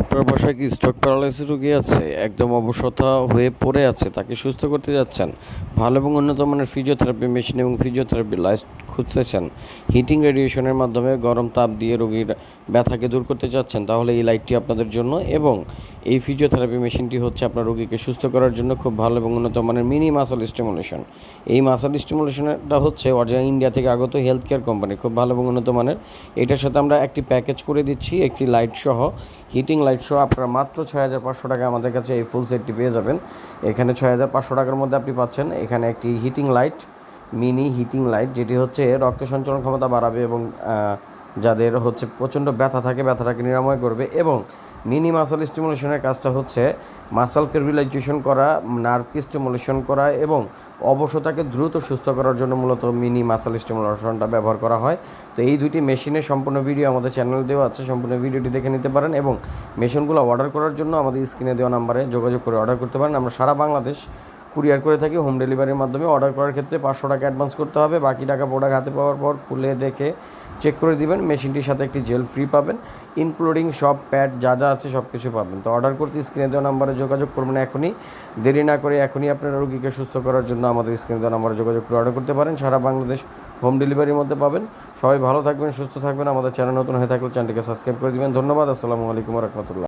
আপনার বাসায় কি স্ট্রোক প্যারালাইসিস রোগী আছে? একদম অবসথা হয়ে পড়ে আছে, তাকে সুস্থ করতে যাচ্ছেন। ভালো এবং উন্নত মানের ফিজিওথেরাপি মেশিন এবং ফিজিওথেরাপি লাইট খুঁজতেছেন। হিটিং রেডিয়েশনের মাধ্যমে গরম তাপ দিয়ে রোগীর ব্যথাকে দূর করতে চাচ্ছেন তাহলে এই লাইটটি আপনাদের জন্য এবং এই ফিজিওথেরাপি মেশিনটি হচ্ছে আপনার রোগীকে সুস্থ করার জন্য খুব ভালো এবং উন্নত মানের মিনি মাসাল স্টিমুলেশন এই মাসাল স্টিমুলেশনটা হচ্ছে অরিজিনাল ইন্ডিয়া থেকে আগত হেলথ কেয়ার কোম্পানি খুব ভালো এবং উন্নত মানের এটার সাথে আমরা একটি প্যাকেজ করে দিচ্ছি, একটি লাইট সহ হিটিং লাইট শো, আপনারা মাত্র ছয় হাজার পাঁচশো টাকা আমাদের কাছে এই ফুল সেটটি পেয়ে যাবেন। এখানে ছয় হাজার পাঁচশো টাকার মধ্যে আপনি পাচ্ছেন, এখানে একটি heating light mini heating light যেটি হচ্ছে রক্ত সঞ্চালন ক্ষমতা বাড়াবে এবং যাদের হচ্ছে প্রচণ্ড ব্যথা থাকে, ব্যথাটাকে নিরাময় করবে এবং মিনি মাসাল স্টিমুলেশনের কাজটা হচ্ছে মাসালকে রিল্যাক্সেশন করা নার্ভকে স্টিমুলেশন করা এবং অবসতাকে দ্রুত সুস্থ করার জন্য মূলত মিনি মাসাল স্টিমুলেশনটা ব্যবহার করা হয়। তো এই দুইটি মেশিনের সম্পূর্ণ ভিডিও আমাদের চ্যানেলে দেওয়া আছে, সম্পূর্ণ ভিডিওটি দেখে নিতে পারেন এবং মেশিনগুলো অর্ডার করার জন্য আমাদের স্ক্রিনে দেওয়া নাম্বারে যোগাযোগ করে অর্ডার করতে পারেন। আমরা সারা বাংলাদেশ কুরিয়ার করে থাকি, হোম ডেলিভারির মাধ্যমে। অর্ডার করার ক্ষেত্রে পাঁচশো টাকা অ্যাডভান্স করতে হবে। বাকি টাকা প্রোডাক্ট হাতে পাওয়ার পর খুলে দেখে চেক করে দিবেন মেশিনটির সাথে একটি জেল ফ্রি পাবেন ইনক্লুডিং সব প্যাড যা যা আছে সব কিছু পাবেন। তো অর্ডার করতে স্ক্রিনে দেওয়া নাম্বারে যোগাযোগ করবেন এখনই। দেরি না করে এখনই আপনারা রোগীকে সুস্থ করার জন্য আমাদের স্ক্রিনে দেওয়া নাম্বারে যোগাযোগ করে অর্ডার করতে পারেন। সারা বাংলাদেশ হোম ডেলিভারির মধ্যে পাবেন। সবাই ভালো থাকবেন, সুস্থ থাকবেন। আমাদের চ্যানেল নতুন হয়ে থাকলে চ্যানেলটিকে সাবস্ক্রাইব করে দেবেন। ধন্যবাদ, আসসালামু আলাইকুম রহমতুল্লাহ।